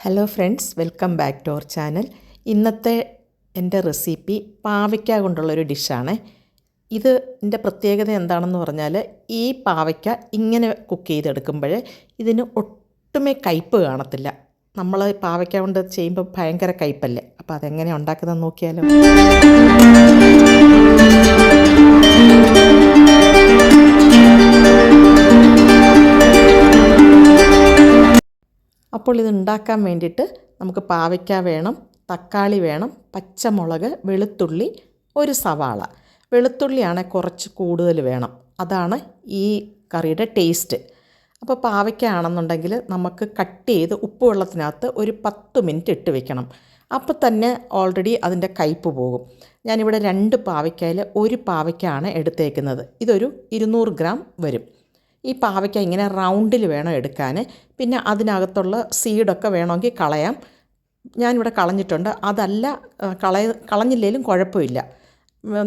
Hello friends welcome back to our channel ഇന്നത്തെ എന്റെ recipe പാവയ്ക്ക കൊണ്ടുള്ളൊരു ഡിഷാണ് ഇത് എന്റെ പ്രത്യേകത എന്താണെന്ന് പറഞ്ഞാൽ ഈ പാവയ്ക്ക ഇങ്ങനെ കുക്ക് ചെയ്തെടുക്കുമ്പോൾ ഇതിന് ഒട്ടുമേ കയ്പ്പ് കാണത്തില്ല. നമ്മൾ പാവയ്ക്ക കൊണ്ട് ചെയ്യുമ്പോൾ ഭയങ്കര കയ്പ്പല്ലേ അപ്പോൾ അതെങ്ങനെ ഉണ്ടാക്കുന്നത് നോക്കിയാലോ. അപ്പോൾ ഇത് ഉണ്ടാക്കാൻ വേണ്ടിയിട്ട് നമുക്ക് പാവയ്ക്ക വേണം തക്കാളി വേണം പച്ചമുളക് വെളുത്തുള്ളി ഒരു സവാള. വെളുത്തുള്ളിയാണ് കുറച്ച് കൂടുതൽ വേണം. അതാണ് ഈ കറിയുടെ ടേസ്റ്റ്. അപ്പോൾ പാവയ്ക്ക ആണെന്നുണ്ടെങ്കിൽ നമുക്ക് കട്ട് ചെയ്ത് ഉപ്പ് വെള്ളത്തിനകത്ത് ഒരു പത്ത് മിനിറ്റ് ഇട്ട് വെക്കണം. അപ്പോൾ തന്നെ ഓൾറെഡി അതിന്റെ കയ്പ്പ് പോകും. ഞാനിവിടെ രണ്ട് പാവയ്ക്കയിൽ ഒരു പാവയ്ക്കാണ് എടുത്തേക്കുന്നത്. ഇതൊരു ഇരുന്നൂറ് ഗ്രാം വരും. ഈ പാവയ്ക്ക ഇങ്ങനെ റൗണ്ടിൽ വേണം എടുക്കാൻ. പിന്നെ അതിനകത്തുള്ള സീഡൊക്കെ വേണമെങ്കിൽ കളയാം. ഞാനിവിടെ കളഞ്ഞിട്ടുണ്ട്. അതല്ല കളയ കളഞ്ഞില്ലെങ്കിലും കുഴപ്പമില്ല.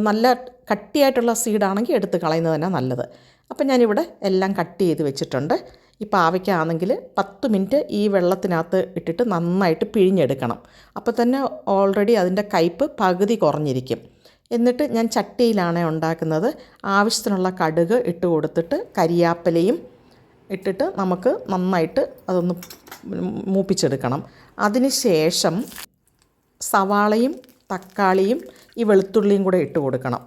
നല്ല കട്ടിയായിട്ടുള്ള സീഡാണെങ്കിൽ എടുത്ത് കളയുന്നത് തന്നെ നല്ലത്. അപ്പം ഞാനിവിടെ എല്ലാം കട്ട് ചെയ്ത് വെച്ചിട്ടുണ്ട്. ഈ പാവയ്ക്കാണെങ്കിൽ പത്ത് മിനിറ്റ് ഈ വെള്ളത്തിനകത്ത് ഇട്ടിട്ട് നന്നായിട്ട് പിഴിഞ്ഞെടുക്കണം. അപ്പോൾ തന്നെ ഓൾറെഡി അതിന്റെ കയ്പ്പ് പകുതി കുറഞ്ഞിരിക്കും. എന്നിട്ട് ഞാൻ ചട്ടിയിലാണ് ഉണ്ടാക്കുന്നത്. ആവശ്യത്തിനുള്ള കടുക് ഇട്ട് കൊടുത്തിട്ട് കരിയാപ്പലയും ഇട്ടിട്ട് നമുക്ക് നന്നായിട്ട് അതൊന്ന് മൂപ്പിച്ചെടുക്കണം. അതിന് ശേഷം സവാളയും തക്കാളിയും ഈ വെളുത്തുള്ളിയും കൂടെ ഇട്ട് കൊടുക്കണം.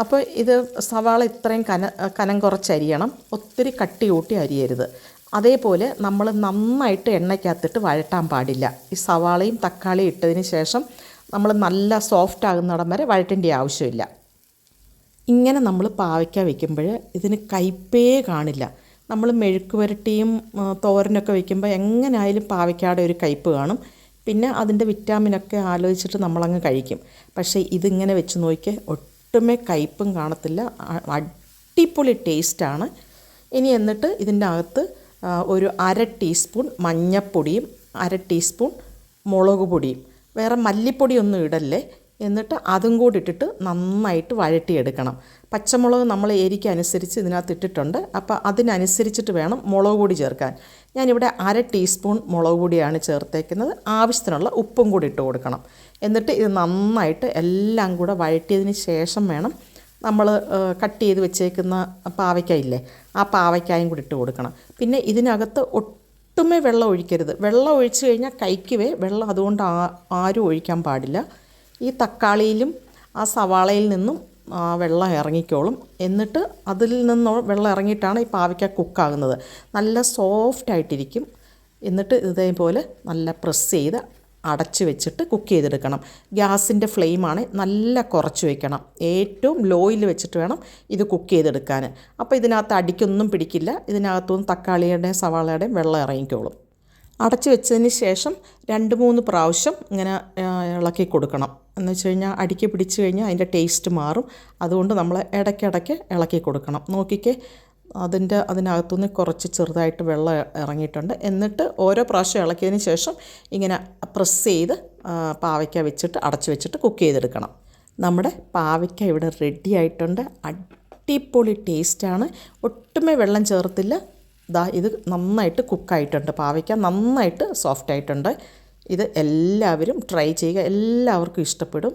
അപ്പോൾ ഇത് സവാള ഇത്രയും കന കനം കുറച്ച് അരിയണം. ഒത്തിരി കട്ടി കൂട്ടി അരിയരുത്. അതേപോലെ നമ്മൾ നന്നായിട്ട് എണ്ണയ്ക്കകത്തിട്ട് വഴട്ടാൻ പാടില്ല. ഈ സവാളയും തക്കാളിയും ഇട്ടതിന് ശേഷം നമ്മൾ നല്ല സോഫ്റ്റ് ആകുന്നിടം വരെ വഴറ്റേണ്ട ആവശ്യമില്ല. ഇങ്ങനെ നമ്മൾ പാവയ്ക്ക വയ്ക്കുമ്പോൾ ഇതിന് കയ്പേ കാണില്ല. നമ്മൾ മെഴുക്ക് വരട്ടിയും തോരനൊക്കെ വയ്ക്കുമ്പോൾ എങ്ങനെയായാലും പാവയ്ക്കാടെ ഒരു കയ്പ് കാണും. പിന്നെ അതിന്റെ വിറ്റാമിനൊക്കെ ആലോചിച്ചിട്ട് നമ്മളങ്ങ് കഴിക്കും. പക്ഷേ ഇതിങ്ങനെ വെച്ച് നോക്കി ഒട്ടുമേ കയ്പും കാണത്തില്ല. അടിപൊളി ടേസ്റ്റാണ്. ഇനി എന്നിട്ട് ഇതിന്റെ അകത്ത് ഒരു അര ടീസ്പൂൺ മഞ്ഞൾപ്പൊടിയും അര ടീസ്പൂൺ മുളക് പൊടിയും വേറെ മല്ലിപ്പൊടിയൊന്നും ഇടല്ലേ? എന്നിട്ട് അതും കൂടി ഇട്ടിട്ട് നന്നായിട്ട് വഴട്ടിയെടുക്കണം പച്ചമുളക് നമ്മൾ എരിക്ക് അനുസരിച്ച് ഇതിനകത്ത് ഇട്ടിട്ടുണ്ട്. അപ്പോൾ അതിനനുസരിച്ചിട്ട് വേണം മുളക് പൊടി ചേർക്കാൻ. ഞാനിവിടെ അര ടീസ്പൂൺ മുളക് പൊടിയാണ് ചേർത്തേക്കുന്നത്. ആവശ്യത്തിനുള്ള ഉപ്പും കൂടി ഇട്ട് കൊടുക്കണം. എന്നിട്ട് ഇത് നന്നായിട്ട് എല്ലാം കൂടെ വഴറ്റിയതിന് ശേഷം വേണം നമ്മൾ കട്ട് ചെയ്ത് വെച്ചേക്കുന്ന പാവയ്ക്കായില്ലേ ആ പാവയ്ക്കായും കൂടി ഇട്ട് കൊടുക്കണം. പിന്നെ ഇതിനകത്ത് ഒട്ടുമേ വെള്ളം ഒഴിക്കരുത്. വെള്ളം ഒഴിച്ചു കഴിഞ്ഞാൽ കൈക്കുവേ വെള്ളം അതുകൊണ്ട് ആരും ഒഴിക്കാൻ പാടില്ല. ഈ തക്കാളിയിലും ആ സവാളയിൽ നിന്നും വെള്ളം ഇറങ്ങിക്കോളും. എന്നിട്ട് അതിൽ നിന്ന് വെള്ളം ഇറങ്ങിയിട്ടാണ് ഈ പാവയ്ക്ക കുക്കാകുന്നത്. നല്ല സോഫ്റ്റ് ആയിട്ടിരിക്കും എന്നിട്ട് ഇതേപോലെ നല്ല പ്രസ് ചെയ്ത് അടച്ച് വെച്ചിട്ട് കുക്ക് ചെയ്തെടുക്കണം. ഗ്യാസിന്റെ ഫ്ലെയിമാണ് നല്ല കുറച്ച് വയ്ക്കണം ഏറ്റവും ലോയിൽ വെച്ചിട്ട് വേണം ഇത് കുക്ക് ചെയ്തെടുക്കാൻ. അപ്പോൾ ഇതിനകത്ത് അടിക്കൊന്നും പിടിക്കില്ല. ഇതിനകത്തുനിന്ന് തക്കാളിയുടെയും സവാളയുടെയും വെള്ളം ഇറങ്ങിക്കോളും. അടച്ചു വെച്ചതിന് ശേഷം രണ്ട് മൂന്ന് പ്രാവശ്യം ഇങ്ങനെ ഇളക്കി കൊടുക്കണം. എന്ന് വെച്ച് കഴിഞ്ഞാൽ അടിക്ക് പിടിച്ച് കഴിഞ്ഞാൽ അതിന്റെ ടേസ്റ്റ് മാറും. അതുകൊണ്ട് നമ്മൾ ഇടയ്ക്കിടയ്ക്ക് ഇളക്കി കൊടുക്കണം. നോക്കിക്കേ അതിന്റെ അതിനകത്തുനിന്ന് കുറച്ച് ചെറുതായിട്ട് വെള്ളം ഇറങ്ങിയിട്ടുണ്ട്. എന്നിട്ട് ഓരോ പ്രാവശ്യം ഇളക്കിയതിന് ശേഷം ഇങ്ങനെ പ്രസ് ചെയ്ത് പാവയ്ക്ക വെച്ചിട്ട് അടച്ചു വെച്ചിട്ട് കുക്ക് ചെയ്തെടുക്കണം. നമ്മുടെ പാവയ്ക്ക ഇവിടെ റെഡി ആയിട്ടുണ്ട്. അടിപൊളി ടേസ്റ്റാണ് ഒട്ടുമേ വെള്ളം ചേർത്തില്ല. ദാ ഇത് നന്നായിട്ട് കുക്കായിട്ടുണ്ട് പാവയ്ക്ക നന്നായിട്ട് സോഫ്റ്റ് ആയിട്ടുണ്ട്. ഇത് എല്ലാവരും ട്രൈ ചെയ്യുക. എല്ലാവർക്കും ഇഷ്ടപ്പെടും.